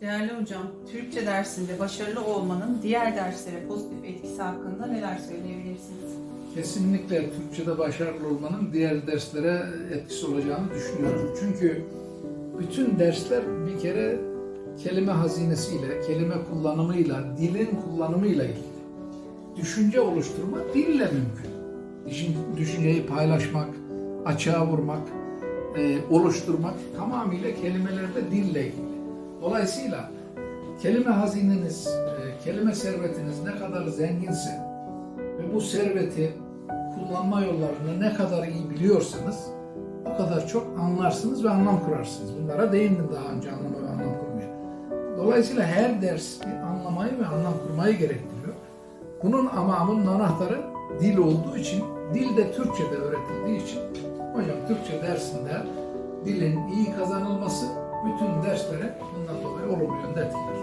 Değerli hocam, Türkçe dersinde başarılı olmanın diğer derslere pozitif etkisi hakkında neler söyleyebilirsiniz? Kesinlikle Türkçe'de başarılı olmanın diğer derslere etkisi olacağını düşünüyorum. Çünkü bütün dersler bir kere kelime hazinesiyle, kelime kullanımıyla, dilin kullanımıyla ilgili. Düşünce oluşturma dille mümkün. Düşün- Düşünceyi paylaşmak, açığa vurmak, e, oluşturmak tamamıyla kelimelerde dille ilgili. Dolayısıyla kelime hazineniz, e, kelime servetiniz ne kadar zenginse ve bu serveti kullanma yollarını ne kadar iyi biliyorsanız o kadar çok anlarsınız ve anlam kurarsınız. Bunlara değindim daha önce anlama ve anlam kurmaya. Dolayısıyla her ders bir anlamayı ve anlam kurmayı gerektiriyor. Bunun ama bunun anahtarı dil olduğu için, dil de Türkçe'de öğretildiği için hocam Türkçe dersinde dilin iyi kazanılması bütün derslere bundan dolayı olumlu yönde etkiler.